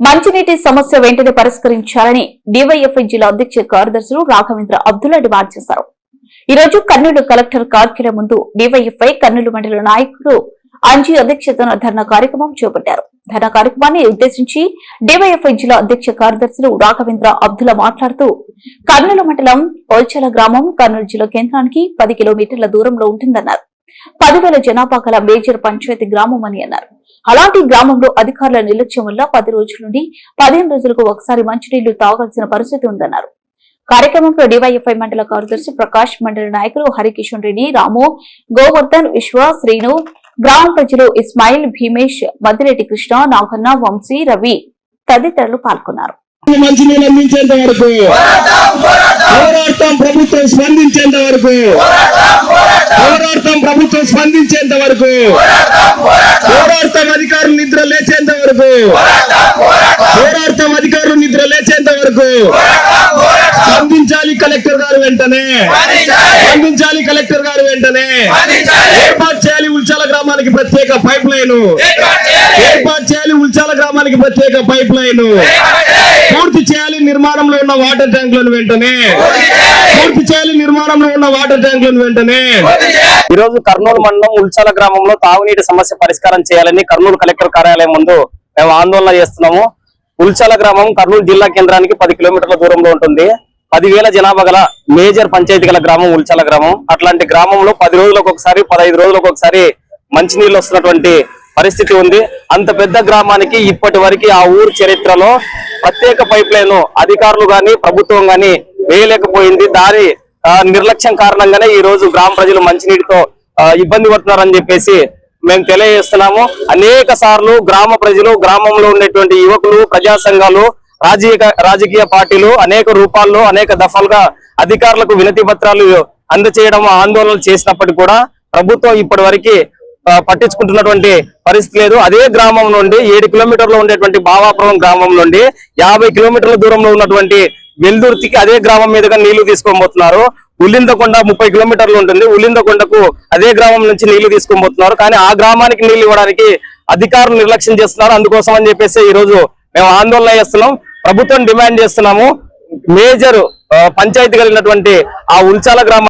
మంచినీటి సమస్య వెంటనే పరిష్కరించాలని డివైఎఫ్ఐ జిల్లా అధ్యక్ష కార్యదర్శులు రాఘవేంద్ర అబ్దుల్లా డిమాండ్ చేశారు. ఈ రోజు కర్నూలు కలెక్టర్ కార్యాలయం ముందు డివైఎఫ్ఐ కర్నూలు మండల నాయకుడు అంజీ అధ్యక్షతన ధర్నా కార్యక్రమం చేపట్టారు. ధర్నా కార్యక్రమాన్ని ఉద్దేశించి డివైఎఫ్ఐ జిల్లా అధ్యక్ష కార్యదర్శులు రాఘవేంద్ర అబ్దుల్లా మాట్లాడుతూ కర్నూలు మండలం ఓల్చల గ్రామం కర్నూలు జిల్లా కేంద్రానికి పది కిలోమీటర్ల దూరంలో ఉంటుందన్నారు. పదివేల జనాభా గల మేజర్ పంచాయతీ గ్రామం అని అన్నారు. అలాంటి గ్రామంలో అధికారుల నిర్లక్ష్యం వల్ల పది రోజుల నుండి పదిహేను రోజులకు ఒకసారి మంచినీళ్ళు తాగాల్సిన పరిస్థితి ఉందన్నారు. కార్యక్రమంలో డివైఎఫ్ఐ మండల కార్యదర్శి ప్రకాష్ మండల నాయకులు హరికిషన్ రెడ్డి రాము గోవర్ధన్ విశ్వ శ్రీను గ్రామ ప్రజలు ఇస్మాయిల్ భీమేష్ మద్దిరెడ్డి కృష్ణ నాగన్న వంశీ రవి తదితరులు పాల్గొన్నారు. మంచినీళ్ళు పోరాటం ప్రభుత్వం స్పందించేంత వరకు. పోరాటం ప్రభుత్వం స్పందించేంత వరకు. పోరాటం అధికారులు నిద్ర లేచేంత వరకు. పోరాటం అధికారులు నిద్ర లేచేంత వరకు. స్పందించాలి కలెక్టర్ గారు వెంటనే. స్పందించాలి కలెక్టర్ గారు వెంటనే. ఏర్పాటు చేయాలి ఉల్చాల గ్రామానికి ప్రత్యేక పైప్ లైన్. ఏర్పాటు చేయాలి ఉల్చాల గ్రామానికి ప్రత్యేక పైప్ లైన్. పూర్తి చేయాలి నిర్మాణంలో ఉన్న వాటర్ ట్యాంకులను వెంటనే. పూర్తి చేయాలి నిర్మాణంలో ఉన్న వాటర్ ట్యాంకులను వెంటనే. ఈరోజు కర్నూలు మండలం ఉల్చాల గ్రామంలో తాగునీటి సమస్య పరిష్కారం చేయాలని కర్నూలు కలెక్టర్ కార్యాలయం ముందు మేము ఆందోళన చేస్తున్నాము. ఉల్చాల గ్రామం కర్నూలు జిల్లా కేంద్రానికి పది కిలోమీటర్ల దూరంలో ఉంటుంది. పదివేల జనాభా గల మేజర్ పంచాయతీ గల గ్రామం ఉల్చాల గ్రామం. అట్లాంటి గ్రామంలో పది రోజులకు ఒకసారి పదహైదు రోజులకు ఒకసారి మంచినీళ్ళు వస్తున్నటువంటి పరిస్థితి ఉంది. అంత పెద్ద గ్రామానికి ఇప్పటి వరకు ఆ ఊరు చరిత్రలో ప్రత్యేక పైప్ లైన్ అధికారులు గాని ప్రభుత్వం గాని వేయలేకపోయింది. దాని నిర్లక్ష్యం కారణంగానే ఈ రోజు గ్రామ ప్రజలు మంచినీటితో ఇబ్బంది పడుతున్నారని చెప్పేసి మేము తెలియజేస్తున్నాము. అనేక సార్లు గ్రామ ప్రజలు గ్రామంలో ఉండేటువంటి యువకులు ప్రజా సంఘాలు రాజకీయ రాజకీయ పార్టీలు అనేక రూపాల్లో అనేక దఫాలుగా అధికారులకు వినతి పత్రాలు అందచేయడం ఆందోళనలు చేసినప్పటికీ కూడా ప్రభుత్వం ఇప్పటి వరకు పట్టించుకుంటున్నటువంటి పరిస్థితి లేదు. అదే గ్రామం నుండి ఏడు కిలోమీటర్లు ఉండేటువంటి బావాపురం గ్రామం నుండి యాభై కిలోమీటర్ల దూరంలో ఉన్నటువంటి వెల్దుర్తికి అదే గ్రామం మీదుగా నీళ్ళు తీసుకొని పోతున్నారు ఉల్లిందకొండ ముప్పై కిలోమీటర్లు ఉంటుంది. ఉల్లిందకొండకు అదే గ్రామం నుంచి నీళ్ళు తీసుకొని పోతున్నారు కానీ ఆ గ్రామానికి నీళ్ళు ఇవ్వడానికి అధికారులు నిర్లక్ష్యం చేస్తున్నారు. అందుకోసం అని చెప్పేసి ఈ రోజు మేము ఆందోళన చేస్తున్నాం. ప్రభుత్వం డిమాండ్ చేస్తున్నాము. మేజర్ పంచాయతీ కలిగినటువంటి ఆ ఉల్చాల గ్రామం